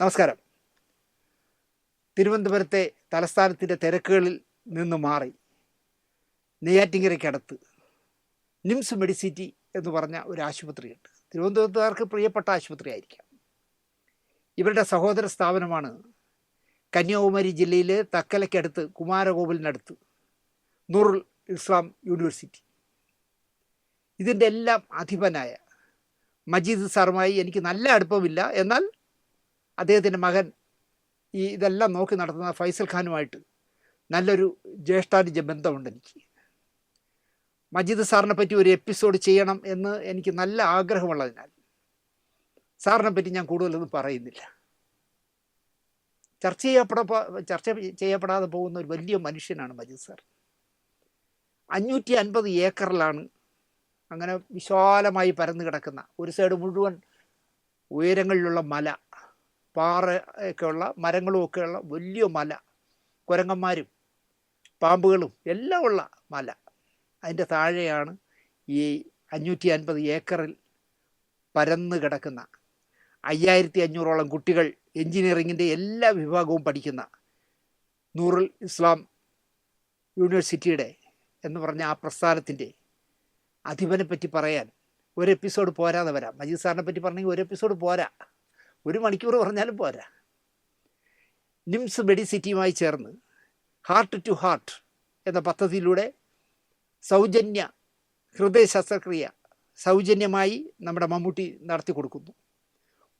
നമസ്കാരം. തിരുവനന്തപുരത്തെ തലസ്ഥാനത്തിന്റെ തിരക്കുകളിൽ നിന്ന് മാറി നെയ്യാറ്റിങ്കരയ്ക്കടുത്ത് നിംസ് മെഡിസിറ്റി എന്ന് പറഞ്ഞ ഒരു ആശുപത്രിയുണ്ട്. തിരുവനന്തപുരത്തുകാർക്ക് പ്രിയപ്പെട്ട ആശുപത്രി ആയിരിക്കാം ഇവരുടെ സഹോദര സ്ഥാപനമാണ് കന്യാകുമാരി ജില്ലയിലെ തക്കലയ്ക്കടുത്ത് കുമാരകോവിലിനടുത്ത് നൂറുൽ ഇസ്ലാം യൂണിവേഴ്സിറ്റി. ഇതിന്റെ എല്ലാം അധിപനായ മജീദ് സാറുമായി എനിക്ക് നല്ല അടുപ്പമില്ല. എന്നാൽ അദ്ദേഹത്തിന്റെ മകൻ ഈ ഇതെല്ലാം നോക്കി നടത്തുന്ന ഫൈസൽ ഖാനുമായിട്ട് നല്ലൊരു ജ്യേഷ്ഠാനുജ ബന്ധമുണ്ട് എനിക്ക്. മജീദ് സാറിനെ പറ്റി ഒരു എപ്പിസോഡ് ചെയ്യണം എന്ന് എനിക്ക് നല്ല ആഗ്രഹമുള്ളതിനാൽ സാറിനെ പറ്റി ഞാൻ കൂടുതലൊന്നും പറയുന്നില്ല. ചർച്ച ചെയ്യപ്പെട ചർച്ച ചെയ്യപ്പെടാതെ പോകുന്ന ഒരു വലിയ മനുഷ്യനാണ് മജീദ് സാർ. അഞ്ഞൂറ്റി അൻപത് ഏക്കറിലാണ് അങ്ങനെ വിശാലമായി പരന്നു കിടക്കുന്ന ഒരു സൈഡ് മുഴുവൻ ഉയരങ്ങളിലുള്ള മല. പാറ ഒക്കെയുള്ള മരങ്ങളും ഒക്കെയുള്ള വലിയ മല. കുരങ്ങന്മാരും പാമ്പുകളും എല്ലാം ഉള്ള മല. അതിന്റെ താഴെയാണ് ഈ അഞ്ഞൂറ്റി അൻപത് ഏക്കറിൽ പരന്ന് കിടക്കുന്ന അയ്യായിരത്തി അഞ്ഞൂറോളം കുട്ടികൾ എൻജിനീയറിങ്ങിന്റെ എല്ലാ വിഭാഗവും പഠിക്കുന്ന നൂറുൽ ഇസ്ലാം യൂണിവേഴ്സിറ്റിയുടെ എന്ന് പറഞ്ഞ ആ പ്രസ്ഥാനത്തിന്റെ അധിപനെ പറ്റി പറയാൻ ഒരു എപ്പിസോഡ് പോരാതെ വരാം. മജീദ് സാറിനെ പറ്റി പറഞ്ഞെങ്കിൽ ഒരു എപ്പിസോഡ് പോരാ. ഒരു മണിക്കൂർ പറഞ്ഞാലും പോരാ. നിംസ് മെഡിസിറ്റിയുമായി ചേർന്ന് ഹാർട്ട് ടു ഹാർട്ട് എന്ന പദ്ധതിയിലൂടെ സൗജന്യ ഹൃദയ ശസ്ത്രക്രിയ സൗജന്യമായി നമ്മുടെ മമ്മൂട്ടി നടത്തി കൊടുക്കുന്നു.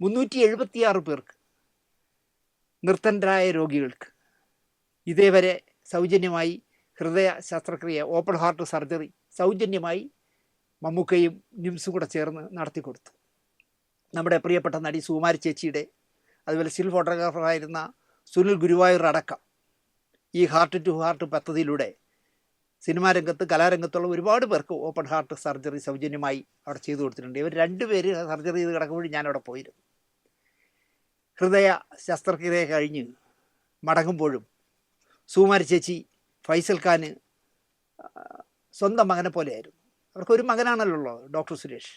മുന്നൂറ്റി എഴുപത്തിയാറ് പേർക്ക് നിർത്തനരായ രോഗികൾക്ക് ഇതേവരെ സൗജന്യമായി ഹൃദയ ശസ്ത്രക്രിയ ഓപ്പൺ ഹാർട്ട് സർജറി സൗജന്യമായി മമ്മൂക്കയും നിംസും കൂടെ ചേർന്ന് നടത്തി കൊടുത്തു. നമ്മുടെ പ്രിയപ്പെട്ട നടി സുകുമാരി ചേച്ചിയുടെ അതുപോലെ സ്റ്റിൽ ഫോട്ടോഗ്രാഫറായിരുന്ന സുനിൽ ഗുരുവായൂർ അടക്കം ഈ ഹാർട്ട് ടു ഹാർട്ട് പദ്ധതിയിലൂടെ സിനിമാ രംഗത്ത് കലാരംഗത്തുള്ള ഒരുപാട് പേർക്ക് ഓപ്പൺ ഹാർട്ട് സർജറി സൗജന്യമായി അവിടെ ചെയ്തു കൊടുത്തിട്ടുണ്ട്. ഇവർ രണ്ടുപേര് സർജറി ചെയ്ത് കിടക്കുമ്പോഴും ഞാനവിടെ പോയിരുന്നു. ഹൃദയ ശസ്ത്രക്രിയ കഴിഞ്ഞ് മടങ്ങുമ്പോഴും സുകുമാരി ചേച്ചി ഫൈസൽ ഖാന് സ്വന്തം മകനെ പോലെയായിരുന്നു. അവർക്കൊരു മകനാണല്ലോ ഡോക്ടർ സുരേഷ്.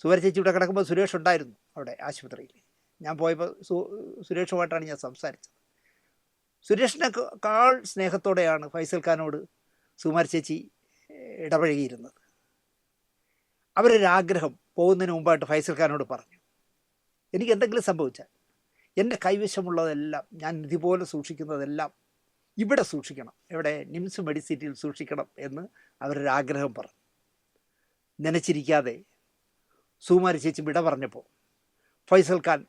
സുകുമാരി ചേച്ചി ഇവിടെ കിടക്കുമ്പോൾ സുരേഷ് ഉണ്ടായിരുന്നു അവിടെ ആശുപത്രിയിൽ. ഞാൻ പോയപ്പോൾ സു സുരേഷുമായിട്ടാണ് ഞാൻ സംസാരിച്ചത്. സുരേഷിനെ കാൾ സ്നേഹത്തോടെയാണ് ഫൈസൽ ഖാനോട് സുമാർ ചേച്ചി ഇടപഴകിയിരുന്നത്. അവരൊരാഗ്രഹം പോകുന്നതിന് മുമ്പായിട്ട് ഫൈസൽ ഖാനോട് പറഞ്ഞു. എനിക്ക് എന്തെങ്കിലും സംഭവിച്ചാൽ എന്റെ കൈവശമുള്ളതെല്ലാം ഞാൻ ഇതുപോലെ പോലെ സൂക്ഷിക്കുന്നതെല്ലാം ഇവിടെ സൂക്ഷിക്കണം. ഇവിടെ നിംസ് മെഡിസിറ്റിയിൽ സൂക്ഷിക്കണം എന്ന് അവരൊരാഗ്രഹം പറഞ്ഞു. നനച്ചിരിക്കാതെ സുകുമാരി ചേച്ചി വിട പറഞ്ഞപ്പോൾ ഫൈസൽ ഖാൻ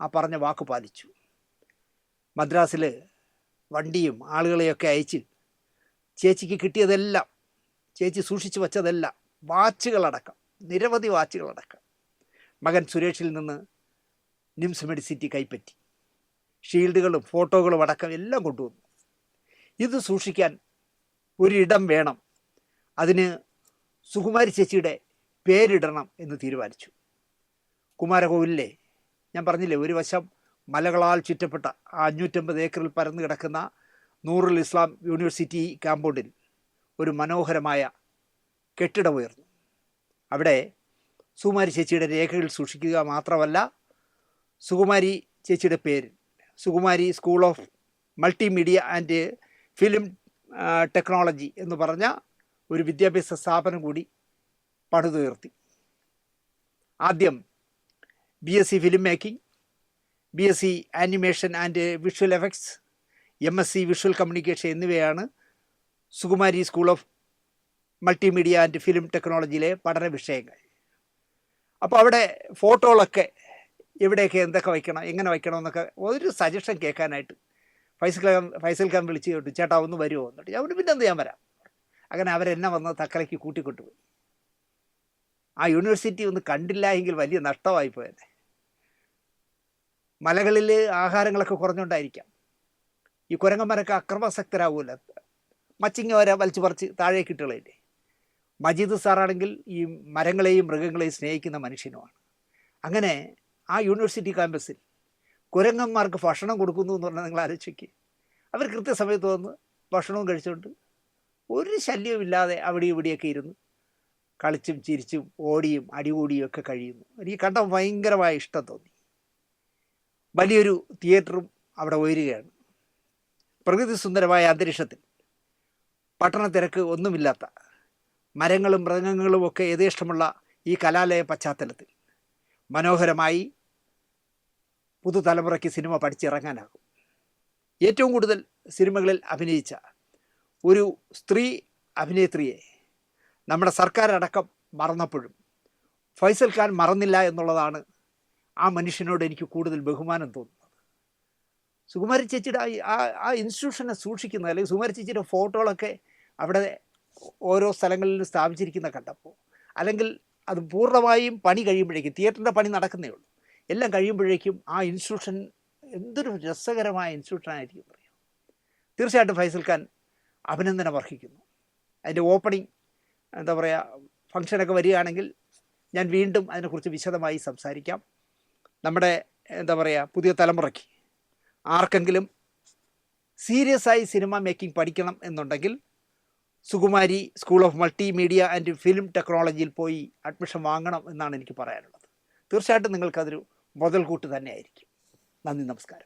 ആ പറഞ്ഞ വാക്ക് പാലിച്ചു. മദ്രാസിൽ വണ്ടിയും ആളുകളെയൊക്കെ അയച്ച് ചേച്ചിക്ക് കിട്ടിയതെല്ലാം ചേച്ചി സൂക്ഷിച്ചു വച്ചതെല്ലാം വാച്ചുകളടക്കം നിരവധി വാച്ചുകളടക്കം മകൻ സുരേഷിൽ നിന്ന് നിംസ് മെഡിസിറ്റി കൈപ്പറ്റി. ഷീൽഡുകളും ഫോട്ടോകളും അടക്കം എല്ലാം കൊണ്ടുവന്നു. ഇത് സൂക്ഷിക്കാൻ ഒരിടം വേണം. അതിന് സുകുമാരി ചേച്ചിയുടെ പേരിടണം എന്ന് തീരുമാനിച്ചു. കുമാരകോവിലിലെ ഞാൻ പറഞ്ഞില്ലേ ഒരു വശം മലകളാൽ ചുറ്റപ്പെട്ട ആ അഞ്ഞൂറ്റമ്പത് ഏക്കറിൽ പരന്നു കിടക്കുന്ന നൂറുൽ ഇസ്ലാം യൂണിവേഴ്സിറ്റി കാമ്പൗണ്ടിൽ ഒരു മനോഹരമായ കെട്ടിടമുയർന്നു അവിടെ സുകുമാരി ചേച്ചിയുടെ രേഖകൾ സൂക്ഷിക്കുക മാത്രമല്ല സുകുമാരി ചേച്ചിയുടെ പേര് Sukumari school of multimedia and film technology എന്ന് പറഞ്ഞ ഒരു വിദ്യാഭ്യാസ സ്ഥാപനം കൂടി പണിതുയർത്തി ആദ്യം B S C film making B S C animation and visual effects M S C visual communication എന്നിവയാണ് Sukumari school of multimedia and film ടെക്നോളജിയിലെ പഠന വിഷയങ്ങൾ. അപ്പോൾ അവിടെ ഫോട്ടോകളൊക്കെ എവിടെയൊക്കെ എന്തൊക്കെ വയ്ക്കണം എങ്ങനെ വയ്ക്കണം എന്നൊക്കെ ഒരു സജഷൻ കേൾക്കാനായിട്ട് ഫൈസൽ ഖാൻ ഫൈസൽ ഖാൻ വിളിച്ച് കേട്ടു ചേട്ടാ ഒന്ന് വരുമോ എന്നിട്ട് ഞാൻ പിന്നെ എന്ത് ഞാൻ വരാം. അങ്ങനെ അവരെന്നെ വന്ന് തക്കലയ്ക്ക് കൂട്ടിക്കൊണ്ടുപോയി. ആ യൂണിവേഴ്സിറ്റി ഒന്ന് കണ്ടില്ല എങ്കിൽ വലിയ നഷ്ടമായി പോയത് മലകളിൽ ആഹാരങ്ങളൊക്കെ കുറഞ്ഞുകൊണ്ടായിരിക്കാം. ഈ കുരങ്ങന്മാരൊക്കെ അക്രമാസക്തരാകുമല്ലോ മച്ചിങ്ങ വരെ വലിച്ചു പറിച്ച് താഴേക്ക് ഇട്ടുകളയില്ലേ മജീദ് സാറാണെങ്കിൽ ഈ മരങ്ങളെയും മൃഗങ്ങളെയും സ്നേഹിക്കുന്ന മനുഷ്യനുമാണ്. അങ്ങനെ ആ യൂണിവേഴ്സിറ്റി ക്യാമ്പസിൽ കുരങ്ങന്മാർക്ക് ഭക്ഷണം കൊടുക്കുന്നു എന്ന് പറഞ്ഞാൽ നിങ്ങൾ ആലോചിക്കുക അവർ കൃത്യസമയത്ത് വന്ന് ഭക്ഷണവും കഴിച്ചുകൊണ്ട് ഒരു ശല്യവുമില്ലാതെ അവിടെ ഇവിടെയൊക്കെ ഇരുന്ന് കളിച്ചും ചിരിച്ചും ഓടിയും അടികൂടിയും ഒക്കെ കഴിയുന്നു. എനിക്ക് കണ്ട ഭയങ്കരമായ ഇഷ്ടം തോന്നി. വലിയൊരു തിയേറ്ററും അവിടെ ഉയരുകയാണ്. പ്രകൃതി സുന്ദരമായ അന്തരീക്ഷത്തിൽ. പട്ടണ തിരക്ക് ഒന്നുമില്ലാത്ത മരങ്ങളും മൃഗങ്ങളും ഒക്കെ യഥേഷ്ടമുള്ള ഈ കലാലയ പശ്ചാത്തലത്തിൽ. മനോഹരമായി പുതുതലമുറയ്ക്ക് സിനിമ പഠിച്ചിറങ്ങാനാകും. ഏറ്റവും കൂടുതൽ സിനിമകളിൽ അഭിനയിച്ച ഒരു സ്ത്രീ അഭിനേത്രിയെ നമ്മുടെ സർക്കാർ അടക്കം മറന്നപ്പോഴും. ഫൈസൽ ഖാൻ മറന്നില്ല എന്നുള്ളതാണ് ആ മനുഷ്യനോട് എനിക്ക് കൂടുതൽ ബഹുമാനം തോന്നുന്നത്. സുകുമാരി ചേച്ചിയുടെ ആ- ആ ഇൻസ്റ്റിറ്റ്യൂഷനെ സൂക്ഷിക്കുന്ന അല്ലെങ്കിൽ സുകുമാരി ചേച്ചിയുടെ ഫോട്ടോകളൊക്കെ അവിടെ ഓരോ സ്ഥലങ്ങളിലും സ്ഥാപിച്ചിരിക്കുന്ന കണ്ടപ്പോൾ അല്ലെങ്കിൽ അത് പൂർണമായും പണി കഴിയുമ്പോഴേക്കും തിയേറ്ററിന്റെ പണി നടക്കുന്നേ ഉള്ളൂ. എല്ലാം കഴിയുമ്പോഴേക്കും ആ ഇൻസ്റ്റിറ്റ്യൂഷൻ എന്തൊരു രസകരമായ ഇൻസ്റ്റിറ്റ്യൂഷനായിരിക്കും പറയാം തീർച്ചയായിട്ടും ഫൈസൽ ഖാൻ അഭിനന്ദനം അർഹിക്കുന്നു. അതിന്റെ ഓപ്പണിംഗ് എന്താ പറയുക ഫങ്ഷനൊക്കെ വരികയാണെങ്കിൽ ഞാൻ വീണ്ടും അതിനെക്കുറിച്ച് വിശദമായി സംസാരിക്കാം. നമ്മുടെ എന്താ പറയുക പുതിയ തലമുറയ്ക്ക് ആർക്കെങ്കിലും സീരിയസ് ആയി സിനിമ മേക്കിംഗ് പഠിക്കണം എന്നുണ്ടെങ്കിൽ Sukumari school of multimedia and film ടെക്നോളജിയിൽ പോയി അഡ്മിഷൻ വാങ്ങണം എന്നാണ് എനിക്ക് പറയാനുള്ളത്. തീർച്ചയായിട്ടും നിങ്ങൾക്കതൊരു മുതൽക്കൂട്ട് തന്നെയായിരിക്കും. നന്ദി നമസ്കാരം.